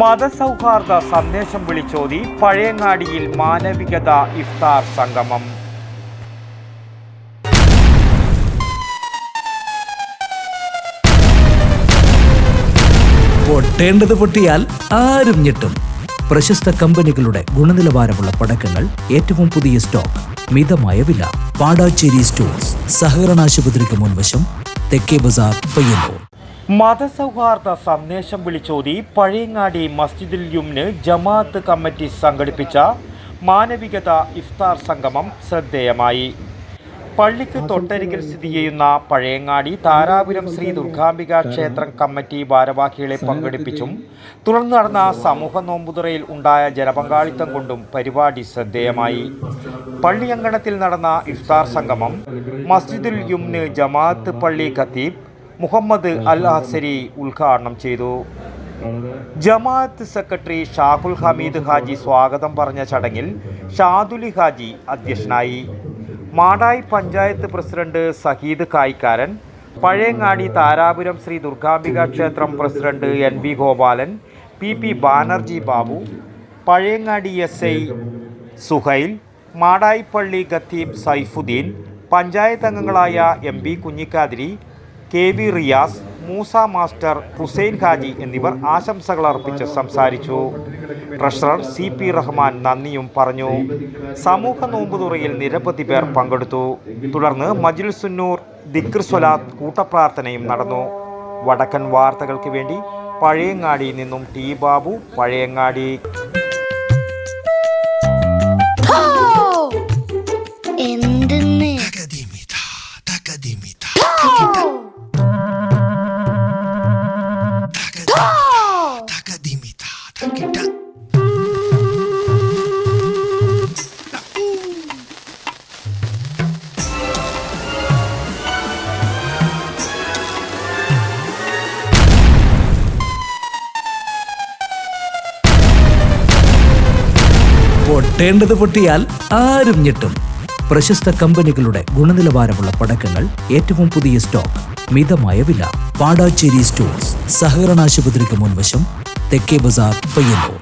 മതസൗഹാർദ്ദ സന്ദേശം വിളിച്ചോതി പഴയങ്ങാടിയിൽ മാനവികത ഇഫ്താർ സംഗമം. പൊട്ടേണ്ടത് പൊട്ടിയാൽ ആരും ഞെട്ടും. പ്രശസ്ത കമ്പനികളുടെ ഗുണനിലവാരമുള്ള പടക്കങ്ങൾ ഏറ്റവും പുതിയ സ്റ്റോക്ക് മിതമായ വില. പാടാച്ചേരി സ്റ്റോഴ്സ് സഹകരണാശുപത്രിക്ക് മുൻവശം തെക്കേ ബസാർ പയ്യന്നൂർ. മതസൗഹാർദ്ദ സന്ദേശം വിളിച്ചോതി പഴയങ്ങാടി മസ്ജിദിൽ യുംന് ജമാഅത്ത് കമ്മിറ്റി സംഘടിപ്പിച്ച മാനവികത ഇഫ്താർ സംഗമം ശ്രദ്ധേയമായി. പള്ളിക്ക് തൊട്ടരികിൽ സ്ഥിതി ചെയ്യുന്ന പഴയങ്ങാടി താരാപുരം ശ്രീ ദുർഗാംബിക ക്ഷേത്രം കമ്മിറ്റി ഭാരവാഹികളെ പങ്കെടുപ്പിച്ചും തുടർന്ന് നടന്ന സമൂഹ നോമ്പുതുറയിൽ ഉണ്ടായ ജനപങ്കാളിത്തം കൊണ്ടും പരിപാടി ശ്രദ്ധേയമായി. പള്ളിയങ്കണത്തിൽ നടന്ന ഇഫ്താർ സംഗമം മസ്ജിദുൽ യുംന് ജമാഅത്ത് പള്ളി ഖത്തീബ് മുഹമ്മദ് അൽ ഹസരി ഉദ്ഘാടനം ചെയ്തു. ജമാഅത്ത് സെക്രട്ടറി ഷാഹുൽ ഹമീദ് ഹാജി സ്വാഗതം പറഞ്ഞ ചടങ്ങിൽ ഷാദുലി ഹാജി അധ്യക്ഷനായി. മാടായി പഞ്ചായത്ത് പ്രസിഡന്റ് സഹീദ് കായ്ക്കാരൻ പഴയങ്ങാടി താരാപുരം ശ്രീ ദുർഗാംബിക ക്ഷേത്രം president N V Gopalan P P Banerjee Babu Pazhayangadi S I Suhail Madayippalli ഖത്തീബ് സൈഫുദ്ദീൻ പഞ്ചായത്ത് അംഗങ്ങളായ M P Kunhikkathiri K V Riyas Moosa master Hussain Haji എന്നിവർ ആശംസകൾ അർപ്പിച്ച് സംസാരിച്ചു. ട്രഷറർ സി പി റഹ്മാൻ നന്ദിയും പറഞ്ഞു. സമൂഹ നോമ്പുതുറയിൽ നിരവധി പേർ പങ്കെടുത്തു. തുടർന്ന് മജിൽസുന്നൂർ ദിക്ർ സ്വലാത്ത് കൂട്ടപ്രാർത്ഥനയും നടന്നു. വടക്കൻ വാർത്തകൾക്ക് വേണ്ടി പഴയങ്ങാടിയിൽ നിന്നും ടി ബാബു പഴയങ്ങാടി! എന്തെന്ന്? പൊട്ടേണ്ടത് പൊട്ടിയാൽ ആരും ഞെട്ടും. പ്രശസ്ത കമ്പനികളുടെ ഗുണനിലവാരമുള്ള പടക്കങ്ങൾ ഏറ്റവും പുതിയ സ്റ്റോക്ക് മിതമായ വില. പാടാച്ചേരി സ്റ്റോഴ്സ് സഹകരണാശുപത്രിക്ക് മുൻവശം തെക്കേ ബസാർ പയ്യന്നൂർ.